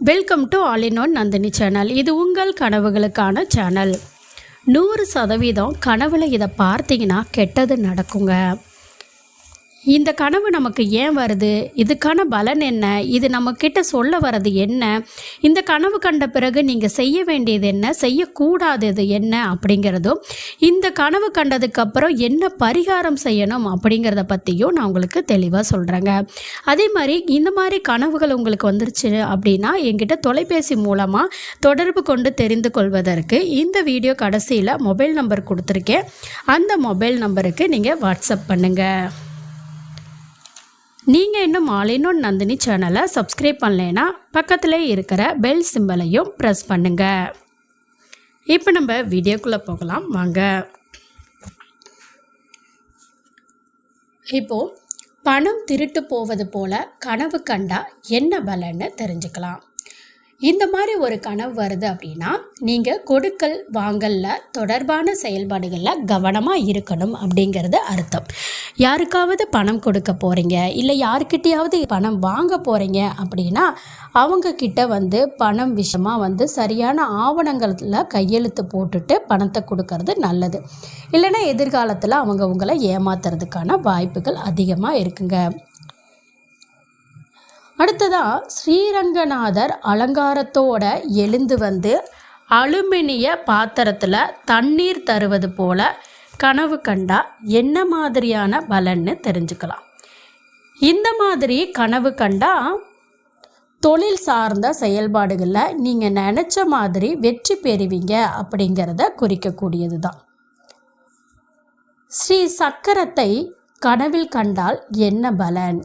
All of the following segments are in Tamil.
Welcome to all in one Nandini channel இது உங்கள் கனவுகளுக்கான சேனல் நூறு சதவீதம் கனவுல இதை பார்த்தீங்கன்னா கெட்டது நடக்குங்க. இந்த கனவு நமக்கு ஏன் வருது? இதுக்கான பலன் என்ன? இது நம்மக்கிட்ட சொல்ல வர்றது என்ன? இந்த கனவு கண்ட பிறகு நீங்கள் செய்ய வேண்டியது என்ன? செய்யக்கூடாதது என்ன? அப்படிங்கிறதும் இந்த கனவு கண்டதுக்கப்புறம் என்ன பரிகாரம் செய்யணும் அப்படிங்கிறத பற்றியும் நான் உங்களுக்கு தெளிவாக சொல்கிறேங்க அதே மாதிரி இந்த மாதிரி கனவுகள் உங்களுக்கு வந்துருச்சு அப்படின்னா என்கிட்ட தொலைபேசி மூலமாக தொடர்பு கொண்டு தெரிந்து கொள்வதற்கு இந்த வீடியோ கடைசியில் மொபைல் நம்பர் கொடுத்துருக்கேன். அந்த மொபைல் நம்பருக்கு நீங்கள் வாட்ஸ்அப் பண்ணுங்கள் நீங்கள் இன்னும் ஆலினோன் நந்தினி சேனலை சப்ஸ்கிரைப் பண்ணலைன்னா பக்கத்தில் இருக்கிற பெல் சிம்பலையும் ப்ரெஸ் பண்ணுங்கள் இப்போ நம்ம வீடியோக்குள்ளே போகலாம். வாங்க. இப்போது பணம் திருட்டு போவது போல கனவு கண்டா என்ன பலன்னு தெரிஞ்சுக்கலாம். இந்த மாதிரி ஒரு கனவு வருது அப்படின்னா நீங்கள் கொடுக்கல் வாங்கல்ல தொடர்பான செயல்பாடுகளில் கவனமாக இருக்கணும் அப்படிங்கிறது அர்த்தம். யாருக்காவது பணம் கொடுக்க போகிறீங்க இல்லை யாருக்கிட்டையாவது பணம் வாங்க போகிறீங்க அப்படின்னா அவங்கக்கிட்ட வந்து பணம் விஷயமாக வந்து சரியான ஆவணங்களில் கையெழுத்து போட்டுட்டு பணத்தை கொடுக்கறது நல்லது. இல்லைன்னா எதிர்காலத்தில் அவங்க உங்களை ஏமாத்துறதுக்கான வாய்ப்புகள் அதிகமாக இருக்குங்க. அடுத்ததாக ஸ்ரீரங்கநாதர் அலங்காரத்தோட எழுந்து வந்து அலுமினிய பாத்திரத்தில் தண்ணீர் தருவது போல கனவு கண்டா என்ன மாதிரியான பலன்னு தெரிஞ்சுக்கலாம். இந்த மாதிரி கனவு கண்டா தொழில் சார்ந்த செயல்பாடுகளில் நீங்கள் நினச்ச மாதிரி வெற்றி பெறுவீங்க அப்படிங்கிறத குறிக்கக்கூடியது தான் ஸ்ரீ சக்கரத்தை கனவில் கண்டால் என்ன பலன்?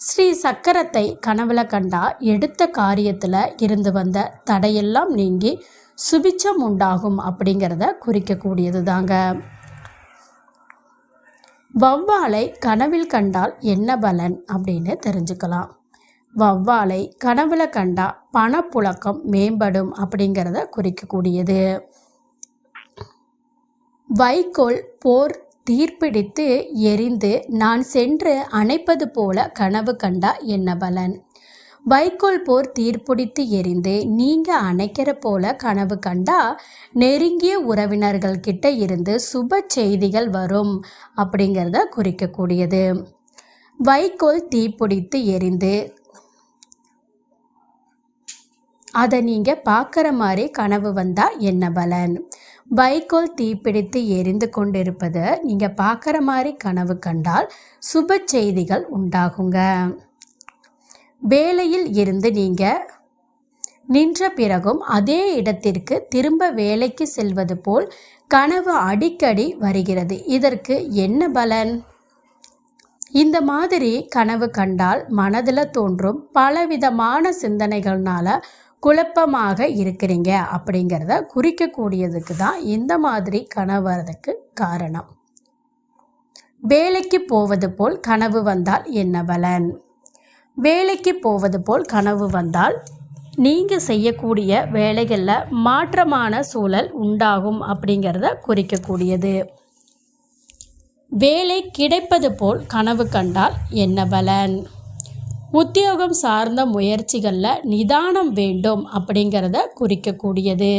ஸ்ரீ சக்கரத்தை கனவுல கண்டா எடுத்த காரியத்தில் இருந்து வந்த தடையெல்லாம் நீங்கி சுபிச்சம் உண்டாகும் அப்படிங்கிறத குறிக்கக்கூடியது தாங்க வவ்வாலை கனவில் கண்டால் என்ன பலன் அப்படின்னு தெரிஞ்சுக்கலாம். வவ்வாலை கனவுல கண்டா பணப்புழக்கம் மேம்படும் அப்படிங்கிறத குறிக்கக்கூடியது. வைக்கோல் போர் தீர்ப்பிடித்து எரிந்து நான் சென்று அணைப்பது போல கனவு கண்டா என்ன பலன்? வைக்கோல் போர் தீர்ப்பிடித்து எரிந்து நீங்கள் அணைக்கிற போல கனவு கண்டா நெருங்கிய உறவினர்கள் கிட்ட இருந்து சுப செய்திகள் வரும் அப்படிங்கிறத குறிக்கக்கூடியது. வைக்கோல் தீப்பிடித்து எரிந்து அதை நீங்கள் பார்க்குற மாதிரி கனவு வந்தால் என்ன பலன்? வைக்கோல் தீப்பிடித்து எரிந்து கொண்டிருப்பதை நீங்கள் பார்க்குற மாதிரி கனவு கண்டால் சுப செய்திகள் உண்டாகுங்க. வேலையில் இருந்து நீங்கள் நின்ற பிறகும் அதே இடத்திற்கு திரும்ப வேலைக்கு செல்வது போல் கனவு அடிக்கடி வருகிறது. இதற்கு என்ன பலன்? இந்த மாதிரி கனவு கண்டால் மனதில் தோன்றும் பலவிதமான சிந்தனைகள்னால குழப்பமாக இருக்கிறீங்க அப்படிங்கிறத குறிக்கக்கூடியதுக்கு தான் இந்த மாதிரி கனவு வரதுக்கு காரணம். வேலைக்கு போவது போல் கனவு வந்தால் என்ன பலன்? வேலைக்கு போவது போல் கனவு வந்தால் நீங்கள் செய்யக்கூடிய வேலைகளில் மாற்றமான சூழல் உண்டாகும் அப்படிங்கிறத குறிக்கக்கூடியது. வேலை கிடைப்பது போல் கனவு கண்டால் என்ன பலன்? உத்தியோகம் சார்ந்த முயற்சிகளில் நிதானம் வேண்டும் அப்படிங்கிறத குறிக்கக்கூடியது.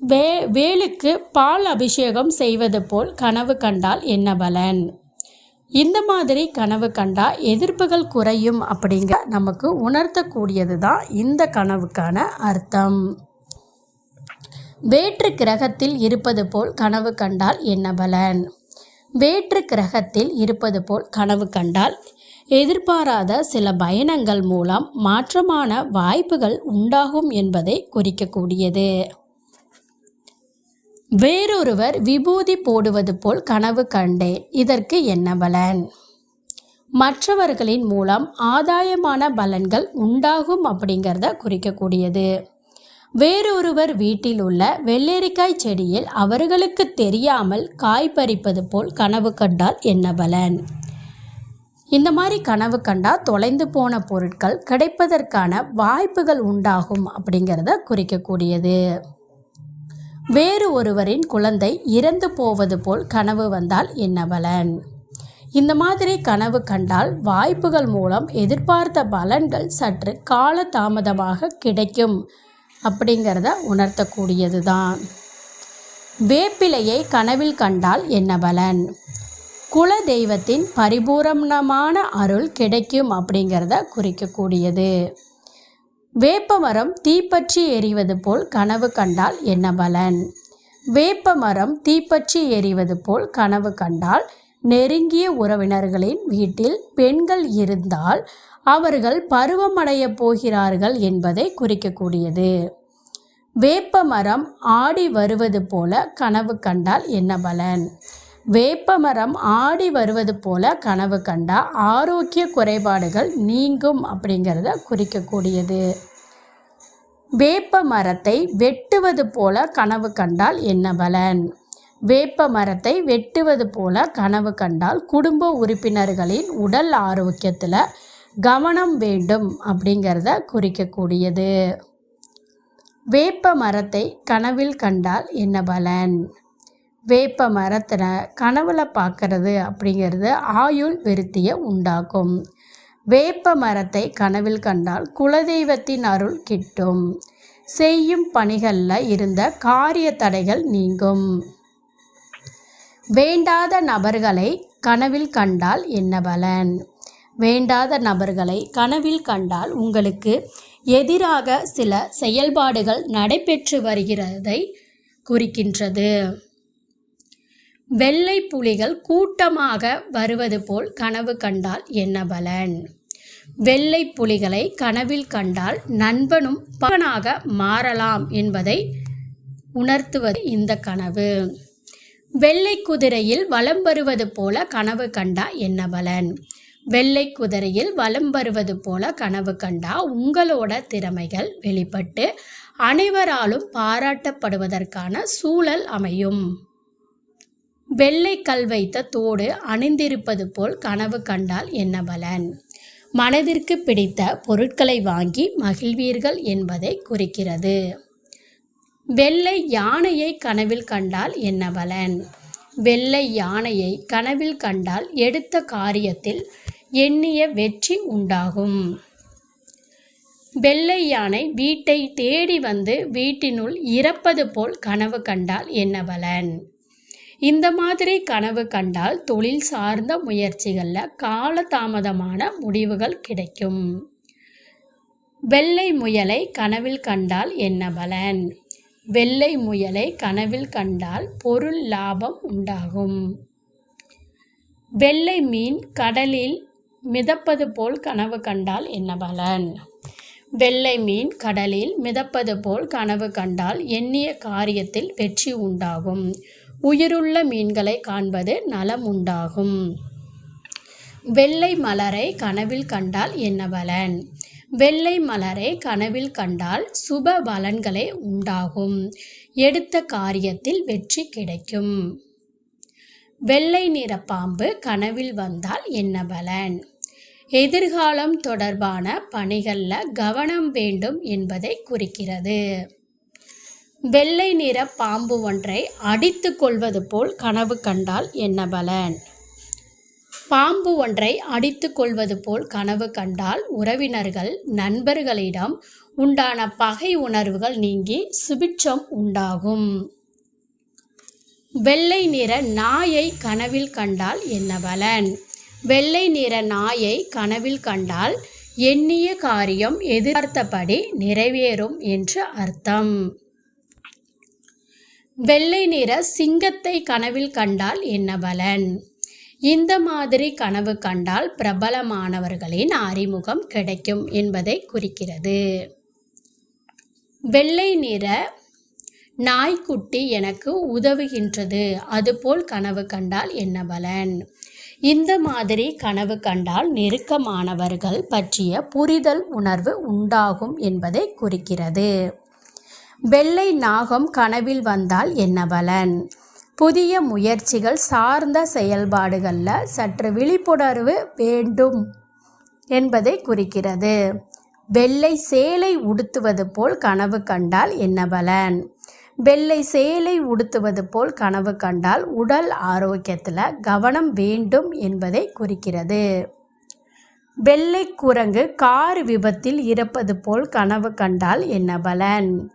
வே வேலுக்கு பால் அபிஷேகம் செய்வது போல் கனவு கண்டால் என்ன பலன்? இந்த மாதிரி கனவு கண்டா எதிர்ப்புகள் குறையும் அப்படிங்க நமக்கு உணர்த்தக்கூடியது தான் இந்த கனவுக்கான அர்த்தம். வேற்று கிரகத்தில் இருப்பது போல் கனவு கண்டால் என்ன பலன்? வேற்று கிரகத்தில் இருப்பது போல் கனவு கண்டால் எதிர்பாராத சில பயணங்கள் மூலம் மாற்றமான வாய்ப்புகள் உண்டாகும் என்பதை குறிக்கக்கூடியது. வேறொருவர் விபூதி போடுவது போல் கனவு கண்டேன். இதற்கு என்ன பலன்? மற்றவர்களின் மூலம் ஆதாயமான பலன்கள் உண்டாகும் அப்படிங்கிறத குறிக்கக்கூடியது. வேறொருவர் வீட்டில் உள்ள வெள்ளரிக்காய் செடியில் அவர்களுக்கு தெரியாமல் காய் பறிப்பது போல் கனவு கண்டால் என்ன பலன்? இந்த மாதிரி கனவு கண்டால் தொலைந்து போன பொருட்கள் கிடைப்பதற்கான வாய்ப்புகள் உண்டாகும் அப்படிங்கிறத குறிக்கக்கூடியது. வேறு ஒருவரின் குழந்தை இறந்து போவது போல் கனவு வந்தால் என்ன பலன்? இந்த மாதிரி கனவு கண்டால் வாய்ப்புகள் மூலம் எதிர்பார்த்த பலன்கள் சற்று கால தாமதமாக கிடைக்கும் அப்படிங்கிறத உணர்த்தக்கூடியது தான் வேப்பிலையை கனவில் கண்டால் என்ன பலன்? குல தெய்வத்தின் பரிபூரணமான அருள் கிடைக்கும் அப்படிங்கிறத குறிக்கக்கூடியது. வேப்பமரம் தீப்பற்றி எரிவது போல் கனவு கண்டால் என்ன பலன்? வேப்பமரம் தீப்பற்றி எரிவது போல் கனவு கண்டால் நெருங்கிய உறவினர்களின் வீட்டில் பெண்கள் இருந்தால் அவர்கள் பருவமடைய போகிறார்கள் என்பதை குறிக்கக்கூடியது. வேப்பமரம் ஆடி வருவது போல கனவு கண்டால் என்ன பலன்? வேப்பமரம் ஆடி வருவது போல கனவு கண்டால் ஆரோக்கிய குறைபாடுகள் நீங்கும் அப்படிங்கிறத குறிக்கக்கூடியது. வேப்ப மரத்தை வெட்டுவது போல கனவு கண்டால் என்ன பலன்? வேப்ப மரத்தை வெட்டுவது போல கனவு கண்டால் குடும்ப உறுப்பினர்களின் உடல் ஆரோக்கியத்தில் கவனம் வேண்டும் அப்படிங்கிறத குறிக்கக்கூடியது. வேப்ப மரத்தை கனவில் கண்டால் என்ன பலன்? வேப்ப மரத்தில் கனவுல பார்க்கறது அப்படிங்கிறது ஆயுள் விருத்தியை உண்டாக்கும். வேப்ப மரத்தை கனவில் கண்டால் குலதெய்வத்தின் அருள் கிட்டும். செய்யும் பணிகளில் இருந்த காரிய தடைகள் நீங்கும். வேண்டாத நபர்களை கனவில் கண்டால் என்ன பலன்? வேண்டாத நபர்களை கனவில் கண்டால் உங்களுக்கு எதிராக சில செயல்பாடுகள் நடைபெற்று வருகிறதை குறிக்கின்றது. வெள்ளை புலிகள் கூட்டமாக வருவது போல் கனவு கண்டால் என்ன பலன்? வெள்ளை புலிகளை கனவில் கண்டால் நண்பனும் பகனாக மாறலாம் என்பதை உணர்த்துவது இந்த கனவு. வெள்ளை குதிரையில் வலம் வருவது போல கனவு கண்டா என்ன பலன்? வெள்ளை குதிரையில் வலம் வருவது போல கனவு கண்டா உங்களோட திறமைகள் வெளிப்பட்டு அனைவராலும் பாராட்டப்படுவதற்கான சூழல் அமையும். வெள்ளை கல் வைத்த தோடு அணிந்திருப்பது போல் கனவு கண்டால் என்ன பலன்? மனதிற்கு பிடித்த பொருட்களை வாங்கி மகிழ்வீர்கள் என்பதை குறிக்கிறது. வெள்ளை யானையை கனவில் கண்டால் என்ன பலன்? வெள்ளை யானையை கனவில் கண்டால் எடுத்த காரியத்தில் எண்ணிய வெற்றி உண்டாகும். வெள்ளை யானை வீட்டை தேடி வந்து வீட்டினுள் இறப்பது போல் கனவு கண்டால் என்ன பலன்? இந்த மாதிரி கனவு கண்டால் தொழில் சார்ந்த முயற்சிகளில் காலதாமதமான முடிவுகள் கிடைக்கும். வெள்ளை முயலை கனவில் கண்டால் என்ன பலன்? வெள்ளை முயலை கனவில் கண்டால் பொருள் லாபம் உண்டாகும். வெள்ளை மீன் கடலில் மிதப்பது போல் கனவு கண்டால் என்ன பலன்? வெள்ளை மீன் கடலில் மிதப்பது போல் கனவு கண்டால் எண்ணிய காரியத்தில் வெற்றி உண்டாகும். உயிருள்ள மீன்களை காண்பது நலம் உண்டாகும் வெள்ளை மலரை கனவில் கண்டால் என்ன பலன்? வெள்ளை மலரை கனவில் கண்டால் சுப பலன்களே உண்டாகும். எடுத்த காரியத்தில் வெற்றி கிடைக்கும். வெள்ளை நிற பாம்பு கனவில் வந்தால் என்ன பலன்? எதிர்காலம் தொடர்பான பணிகளில் கவனம் வேண்டும் என்பதை குறிக்கிறது. வெள்ளை நிற பாம்பு ஒன்றை அடித்து கொள்வது போல் கனவு கண்டால் என்ன பலன்? பாம்பு ஒன்றை அடித்து கொள்வது போல் கனவு கண்டால் உறவினர்கள் நண்பர்களிடம் உண்டான பகை உணர்வுகள் நீங்கி சுபிட்சம் உண்டாகும். வெள்ளை நிற நாயை கனவில் கண்டால் என்ன பலன்? வெள்ளை நிற நாயை கனவில் கண்டால் எண்ணிய காரியம் எதிர்பார்த்தபடி நிறைவேறும் என்று அர்த்தம். வெள்ளை நிற சிங்கத்தை கனவில் கண்டால் என்ன பலன்? இந்த மாதிரி கனவு கண்டால் பிரபலமானவர்களின் அறிமுகம் கிடைக்கும் என்பதை குறிக்கிறது. வெள்ளை நிற நாய்க்குட்டி எனக்கு உதவுகின்றது. அதுபோல் கனவு கண்டால் என்ன பலன்? இந்த மாதிரி கனவு கண்டால் நெருக்கமானவர்கள் பற்றிய புரிதல் உணர்வு உண்டாகும் என்பதை குறிக்கிறது. வெள்ளை நாகம் கனவில் வந்தால் என்ன பலன்? புதிய முயற்சிகள் சார்ந்த செயல்பாடுகளில் சற்று விழிப்புணர்வு வேண்டும் என்பதை குறிக்கிறது. வெள்ளை சேலை உடுத்துவது போல் கனவு கண்டால் என்ன பலன்? வெள்ளை சேலை உடுத்துவது போல் கனவு கண்டால் உடல் ஆரோக்கியத்தில் கவனம் வேண்டும் என்பதை குறிக்கிறது. வெள்ளை குரங்கு கார் விபத்தில் இறப்பது போல் கனவு கண்டால் என்ன பலன்?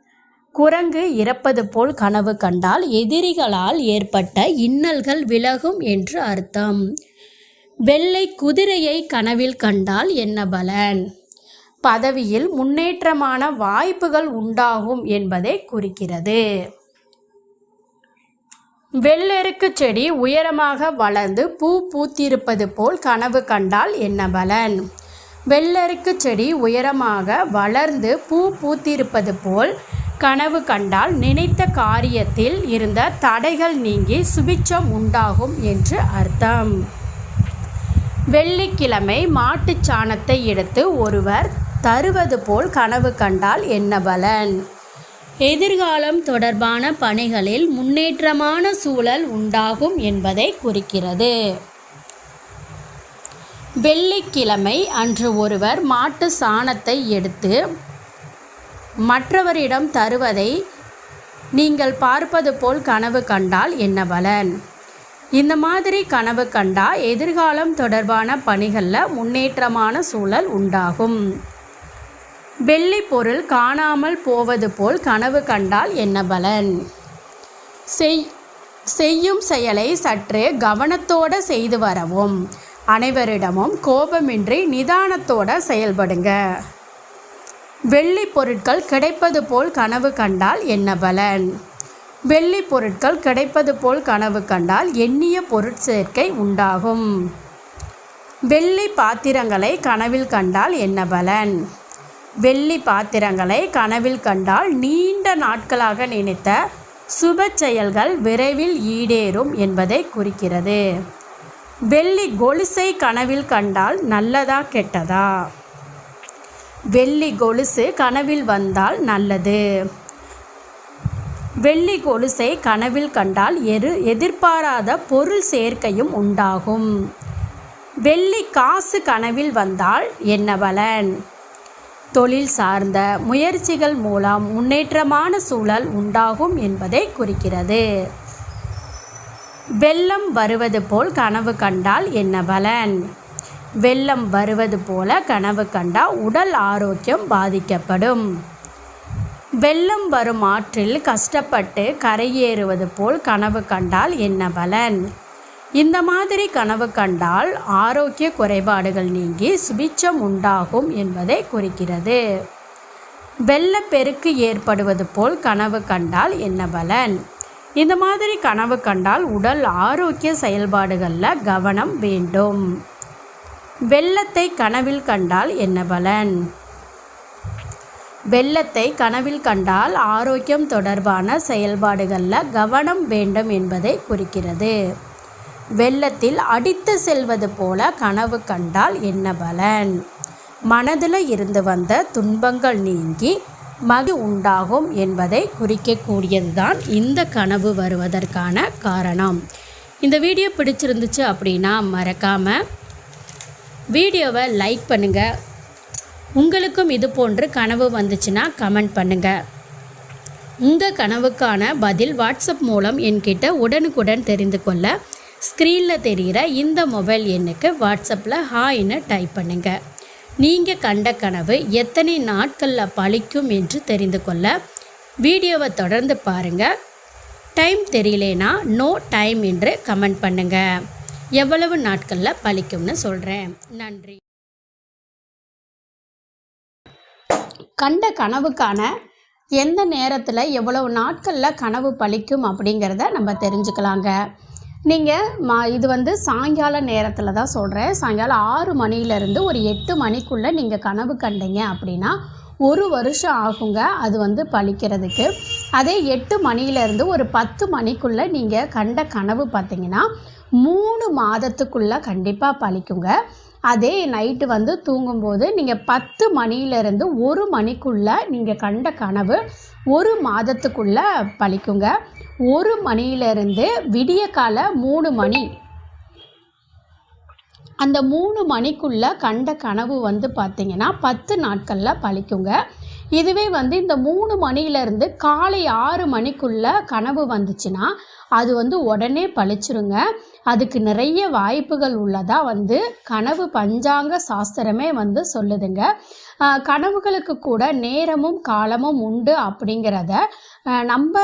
குரங்கு இறப்பது போல் கனவு கண்டால் எதிரிகளால் ஏற்பட்ட இன்னல்கள் விலகும் என்று அர்த்தம். வெள்ளை குதிரையை கனவில் கண்டால் என்ன பலன்? பதவியில் முன்னேற்றமான வாய்ப்புகள் உண்டாகும் என்பதை குறிக்கிறது. வெள்ளெருக்கு செடி உயரமாக வளர்ந்து பூ பூத்திருப்பது போல் கனவு கண்டால் என்ன பலன்? வெள்ளெருக்கு செடி உயரமாக வளர்ந்து பூ பூத்திருப்பது போல் கனவு கண்டால் நினைத்த காரியத்தில் இருந்த தடைகள் நீங்கி சுபிச்சம் உண்டாகும் என்று அர்த்தம். வெள்ளிக்கிழமை மாட்டுச் சாணத்தை எடுத்து ஒருவர் தருவது போல் கனவு கண்டால் என்ன பலன்? எதிர்காலம் தொடர்பான பணிகளில் முன்னேற்றமான சூழல் உண்டாகும் என்பதை குறிக்கிறது. வெள்ளிக்கிழமை அன்று ஒருவர் மாட்டு சாணத்தை எடுத்து மற்றவரிடம் தருவதை நீங்கள் பார்ப்பது போல் கனவு கண்டால் என்ன பலன்? இந்த மாதிரி கனவு கண்டா எதிர்காலம் தொடர்பான பணிகளில் முன்னேற்றமான சூழல் உண்டாகும். வெள்ளி பொருள் காணாமல் போவது போல் கனவு கண்டால் என்ன பலன்? செய் செய்யும் செயலை சற்று கவனத்தோடு செய்து வரவும். அனைவரிடமும் கோபமின்றி நிதானத்தோட செயல்படுங்க. வெள்ளி பொருட்கள் கிடைப்பது போல் கனவு கண்டால் என்ன பலன்? வெள்ளி பொருட்கள் கிடைப்பது போல் கனவு கண்டால் எண்ணிய பொருட்சேர்க்கை உண்டாகும். வெள்ளி பாத்திரங்களை கனவில் கண்டால் என்ன பலன்? வெள்ளி பாத்திரங்களை கனவில் கண்டால் நீண்ட நாட்களாக நினைத்த சுப செயல்கள் விரைவில் ஈடேறும் என்பதை குறிக்கிறது. வெள்ளி கொலுசை கனவில் கண்டால் நல்லதா கெட்டதா? வெள்ளி கொலுசு கனவில் வந்தால் நல்லது. வெள்ளி கொலுசை கனவில் கண்டால் எரு எதிர்பாராத பொருள் சேர்க்கையும் உண்டாகும். வெள்ளி காசு கனவில் வந்தால் என்ன பலன்? தொழில் சார்ந்த முயற்சிகள் மூலம் முன்னேற்றமான சூழல் உண்டாகும் என்பதை குறிக்கிறது. வெள்ளம் வருவது போல் கனவு கண்டால் என்ன பலன்? வெள்ளம் வருவது போல கனவு கண்டால் உடல் ஆரோக்கியம் பாதிக்கப்படும். வெள்ளம் வரும் ஆற்றில் கஷ்டப்பட்டு கரையேறுவது போல் கனவு கண்டால் என்ன பலன்? இந்த மாதிரி கனவு கண்டால் ஆரோக்கிய குறைபாடுகள் நீங்கி சுபிச்சம் உண்டாகும் என்பதை குறிக்கிறது. வெள்ளப்பெருக்கு ஏற்படுவது போல் கனவு கண்டால் என்ன பலன்? இந்த மாதிரி கனவு கண்டால் உடல் ஆரோக்கிய செயல்பாடுகளில் கவனம் வேண்டும். வெள்ளத்தை கனவில் கண்டால் என்ன பலன்? வெள்ளத்தை கனவில் கண்டால் ஆரோக்கியம் தொடர்பான செயல்பாடுகளில் கவனம் வேண்டும் என்பதை குறிக்கிறது. வெள்ளத்தில் அடித்து செல்வது போல கனவு கண்டால் என்ன பலன்? மனதில் இருந்து வந்த துன்பங்கள் நீங்கி மகி உண்டாகும் என்பதை குறிக்கக்கூடியது தான் இந்த கனவு வருவதற்கான காரணம். இந்த வீடியோ பிடிச்சிருந்துச்சு அப்படின்னா மறக்காமல் வீடியோவை லைக் பண்ணுங்கள் உங்களுக்கும் இது போன்று கனவு வந்துச்சுன்னா கமெண்ட் பண்ணுங்கள் உங்கள் கனவுக்கான பதில் வாட்ஸ்அப் மூலம் என்கிட்ட உடனுக்குடன் தெரிந்து கொள்ள ஸ்க்ரீனில் தெரிகிற இந்த மொபைல் எண்ணுக்கு வாட்ஸ்அப்பில் ஹாய்னு டைப் பண்ணுங்கள் நீங்கள் கண்ட கனவு எத்தனை நாட்களில் பழிக்கும் என்று தெரிந்து கொள்ள வீடியோவை தொடர்ந்து பாருங்கள் டைம் தெரியலனா நோ டைம் என்று கமெண்ட் பண்ணுங்கள் எவ்வளவு நாட்களில் பழிக்கும்னு சொல்கிறேன் நன்றி. கண்ட கனவுக்கான எந்த நேரத்தில் எவ்வளவு நாட்களில் கனவு பழிக்கும் அப்படிங்கிறத நம்ம தெரிஞ்சுக்கலாங்க. நீங்கள் மா இது வந்து சாயங்கால நேரத்தில் தான் சொல்கிறேன் சாயங்காலம் ஆறு மணிலேருந்து ஒரு எட்டு மணிக்குள்ளே நீங்கள் கனவு கண்டீங்க அப்படின்னா ஒரு வருஷம் ஆகுங்க அது வந்து பழிக்கிறதுக்கு. அதே எட்டு மணியிலேருந்து ஒரு பத்து மணிக்குள்ளே நீங்கள் கண்ட கனவு பார்த்தீங்கன்னா மூணு மாதத்துக்குள்ளே கண்டிப்பாக பழிக்குங்க. அதே நைட்டு வந்து தூங்கும்போது நீங்கள் பத்து மணியிலேருந்து ஒரு மணிக்குள்ளே நீங்கள் கண்ட கனவு ஒரு மாதத்துக்குள்ளே பழிக்குங்க. ஒரு மணியிலிருந்து விடிய கால மூணு மணி. அந்த மூணு மணிக்குள்ளே கண்ட கனவு வந்து பார்த்திங்கன்னா பத்து நாட்களில் பழிக்குங்க. இதுவே வந்து இந்த மூணு மணியிலேருந்து காலை ஆறு மணிக்குள்ளே கனவு வந்துச்சுன்னா அது வந்து உடனே பழிச்சிருங்க. அதுக்கு நிறைய வாய்ப்புகள் உள்ளதாக வந்து கனவு பஞ்சாங்க சாஸ்திரமே வந்து சொல்லுதுங்க. கனவுகளுக்கு கூட நேரமும் காலமும் உண்டு அப்படிங்கிறத நம்ம